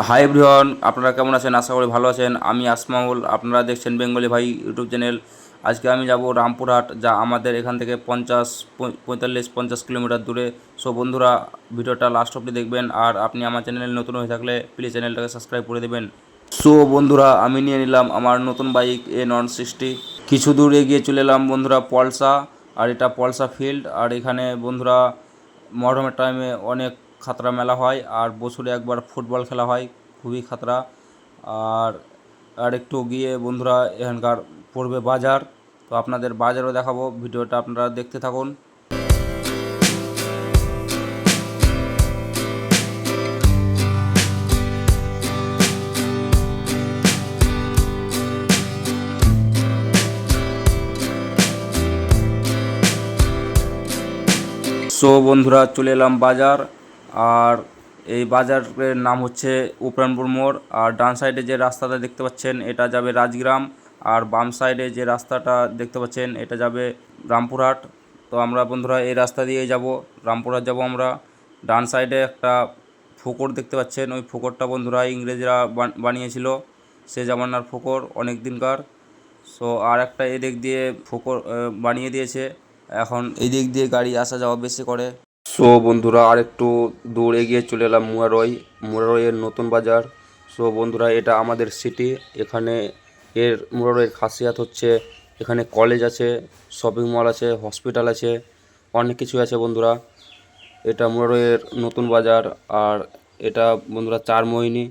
Hi everyone আপনারা কেমন আছেন? আশা করি ভালো আছেন। আমি আসমাউল, আপনারা দেখছেন বেঙ্গলি ভাই ইউটিউব চ্যানেল। আজকে আমি যাব রামপুরহাট, যা আমাদের এখান থেকে পঞ্চাশ পঁয়- পঁয়তাল্লিশ, পঞ্চাশ কিলোমিটার দূরে। সো বন্ধুরা, ভিডিওটা লাস্ট অবধি দেখবেন। আর আপনি আমার চ্যানেলে নতুন হয়ে থাকলে প্লিজ চ্যানেলটাকে সাবস্ক্রাইব করে দেবেন। সো বন্ধুরা, আমি নিয়ে নিলাম আমার নতুন বাইক এ নন সিক্সটি কিছু দূর এগিয়ে চলে এলাম বন্ধুরা, পলসা। আর এটা পলসা ফিল্ড আর এখানে বন্ধুরা মহরমের টাইমে অনেক খাতরা মেলা হয় আর বছরে একবার ফুটবল খেলা হয়, খুবই খাতরা। আর আর একটু গিয়ে বন্ধুরা এখানকার পড়বে বাজার। তো আপনাদের বাজারও দেখাবো, ভিডিওটা আপনারা দেখতে থাকুন। সো বন্ধুরা, চলে এলাম বাজার। আর এই বাজারের নাম হচ্ছে উপরানপুর মোড়। আর ডান সাইডে যে রাস্তাটা দেখতে পাচ্ছেন, এটা যাবে রাজগ্রাম। আর বাম সাইডে যে রাস্তাটা দেখতে পাচ্ছেন, এটা যাবে রামপুরহাট। তো আমরা বন্ধুরা, এই রাস্তা দিয়ে যাব, রামপুরহাট যাব আমরা। ডান সাইডে একটা ফোকর দেখতে পাচ্ছেন, ওই ফোকরটা বন্ধুরা ইংরেজরা বানিয়েছিল। সে জামানার ফোকর, অনেক দিনকার। সো আর একটা এদিক দিয়ে ফোকর বানিয়ে দিয়েছে। এখন এই দিক দিয়ে গাড়ি আসা যাওয়া বেশি করে। সো বন্ধুরা আর একটু দূর এগিয়ে চলে এলাম মুয়ারই মুয়ারইয়ের নতুন বাজার। সো বন্ধুরা, এটা আমাদের সিটি এখানে এর মুরারইয়ের খাসিয়াত হচ্ছে, এখানে কলেজ আছে শপিং মল আছে হসপিটাল আছে, অনেক কিছু আছে বন্ধুরা। এটা মুরারইয়ের নতুন বাজার, আর এটা বন্ধুরা চারমোহিনী,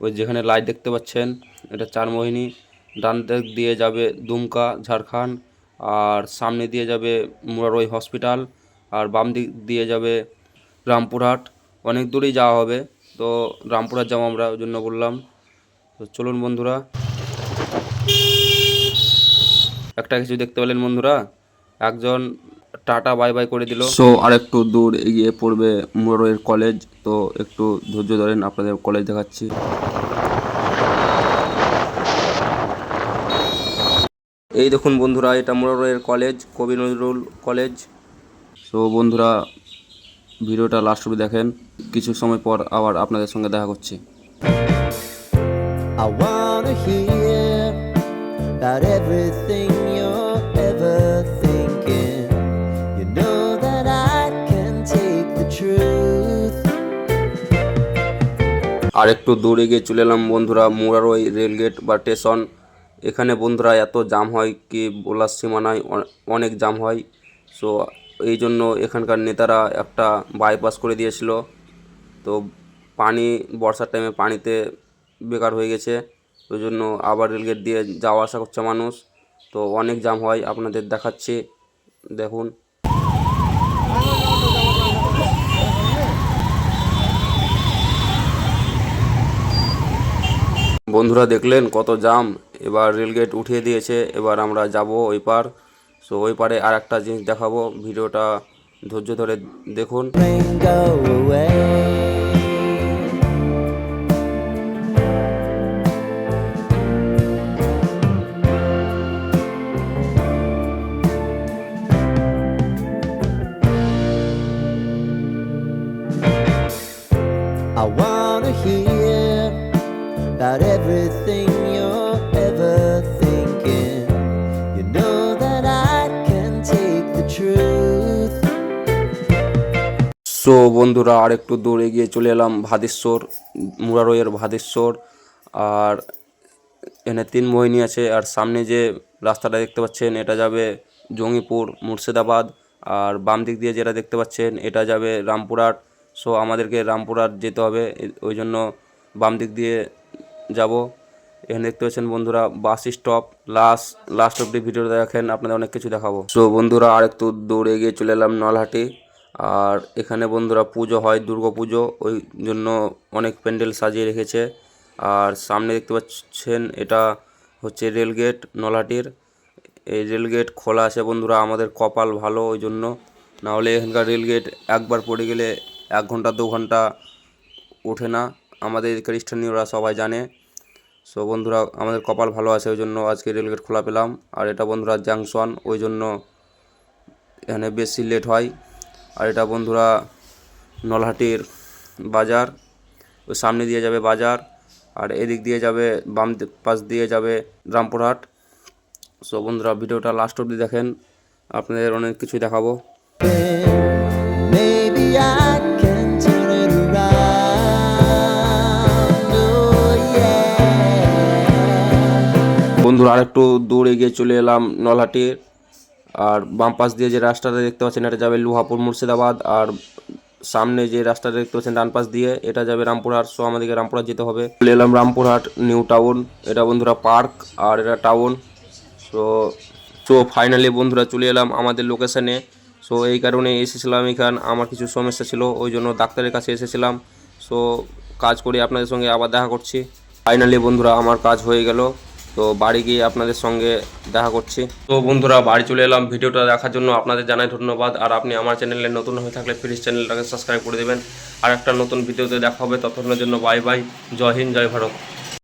ওই যেখানে লাইট দেখতে পাচ্ছেন, এটা চারমোহিনী। ডান দিক দিয়ে যাবে দুমকা, ঝাড়খণ্ড, আর সামনে দিয়ে যাবে মুরারই হসপিটাল আর বাম দিক দিয়ে যাবে রামপুরহাট। অনেক দূরেই যাওয়া হবে। তো রামপুরহাট যাব আমরা, ওই জন্য বললাম। তো চলুন বন্ধুরা। একটা কিছু দেখতে পেলেন বন্ধুরা। একজন টাটা বাই বাই করে দিল। সো আর একটু দূর এগিয়ে পড়বে মুরারইয়ের কলেজ তো একটু ধৈর্য ধরেন, আপনাদের কলেজ দেখাচ্ছি। এই দেখুন বন্ধুরা, এটা মোরারয়ের কলেজ কবি নজরুল কলেজ সো বন্ধুরা ভিডিওটা লাস্ট অবধি দেখেন কিছু সময় পর আবার আপনাদের সঙ্গে দেখা করছি I wanna hear about everything you're ever thinking. You know that I can take the truth. আর একটু দূরে গিয়ে চলে এলাম বন্ধুরা মুরারই রেলগেট বা স্টেশন এখানে বন্ধুরা এত জাম হয় কি বলার সীমানায় অনেক জাম হয় সো এই জন্য এখানকার নেতারা একটা বাইপাস করে দিয়েছিল। তো পানি, বর্ষার টাইমে পানিতে বেকার হয়ে গেছে। ওই জন্য আবার রেলগেট দিয়ে যাওয়া আসা করছে মানুষ। তো অনেক জাম হয়, আপনাদের দেখাচ্ছি। দেখুন। বন্ধুরা দেখলেন কত জাম এবার রেলগেট উঠিয়ে দিয়েছে, এবার আমরা যাব ওই পার। সো ওই পারে আর একটা জিনিস দেখাবো ভিডিওটা ধৈর্য ধরে দেখুন. I wanna hear about everything you're so বন্ধুরা আর একটু দূর এগিয়ে চলে এলাম ভাদেশ্বর, মুরারইয়ের ভাদেশ্বর। আর এখানে তিন মোহিনী আছে, আর সামনে যে রাস্তাটা দেখতে পাচ্ছেন, এটা যাবে জঙ্গিপুর, মুর্শিদাবাদ। আর বাম দিক দিয়ে যেটা দেখতে পাচ্ছেন, এটা যাবে রামপুরহাট। সো আমাদেরকে রামপুরহাট যেতে হবে ওই জন্য বাম দিক দিয়ে যাব। এখানে দেখতে পাচ্ছেন বন্ধুরা, বাস স্টপ লাস্ট লাস্ট অব্দি ভিডিও দেখেন, আপনাদের অনেক কিছু দেখাবো। সো বন্ধুরা আর একটু দূর এগিয়ে চলে এলাম নলহাটি। আর এখানে বন্ধুরা পুজো হয়, দুর্গা পুজো, ওই জন্য অনেক প্যান্ডেল সাজিয়ে রেখেছে। আর সামনে দেখতে পাচ্ছেন, এটা হচ্ছে রেলগেট নলাটির এই রেলগেট খোলা আছে বন্ধুরা, আমাদের কপাল ভালো ওই জন্য। নাহলে এখানকার রেলগেট একবার পড়ে গেলে এক ঘণ্টা, দু ঘণ্টা ওঠে না। আমাদের এদিকের স্থানীয়রা সবাই জানে। সো বন্ধুরা, আমাদের কপাল ভালো আছে ওই জন্য আজকে রেলগেট খোলা পেলাম। আর এটা বন্ধুরা, জাংশন, ওই জন্য এখানে বেশি লেট হয়। আর এটা বন্ধুরা নলহাটির বাজার ওই সামনে দিয়ে যাবে বাজার আর এদিক দিয়ে যাবে বাম পাশ দিয়ে যাবে রামপুরহাট সো বন্ধুরা ভিডিওটা লাস্ট অবধি দেখেন আপনাদের অনেক কিছু দেখাবো. Oh. বন্ধুরা আরেকটু দূর এগিয়ে চলে এলাম নলহাটির আর বাম পাশ দিয়ে যে রাস্তাটা দেখতে পাচ্ছেন, এটা যাবে লোহাপুর মুর্শিদাবাদ, আর সামনে যে রাস্তাটা দেখতে পাচ্ছেন, ডান পাশ দিয়ে, এটা যাবে রামপুরহাট। সো আমাদেরকে রামপুরহাট যেতে হবে। চলে এলাম রামপুরহাট, নিউ টাউন। এটা বন্ধুরা পার্ক, আর এটা টাউন। সো সো ফাইনালি বন্ধুরা চলে এলাম আমাদের লোকেশানে সো এই কারণে এসেছিলাম এখান, আমার কিছু সমস্যা ছিল, ওই জন্য ডাক্তারের কাছে এসেছিলাম। সো কাজ করে আপনাদের সঙ্গে আবার দেখা করছি। ফাইনালি বন্ধুরা, আমার কাজ হয়ে গেল। তো বাড়ি গিয়ে আপনাদের সঙ্গে দেখা করছি। তো বন্ধুরা, বাড়ি চলে এলাম। ভিডিওটা দেখার জন্য আপনাদের জানাই ধন্যবাদ। আর আপনি আমার চ্যানেলে নতুন হয়ে থাকলে প্লিজ চ্যানেলটাকে সাবস্ক্রাইব করে দেবেন। আর একটা নতুন ভিডিওতে দেখা হবে। ততক্ষণের জন্য বাই বাই। জয় হিন্দ, জয় ভারত।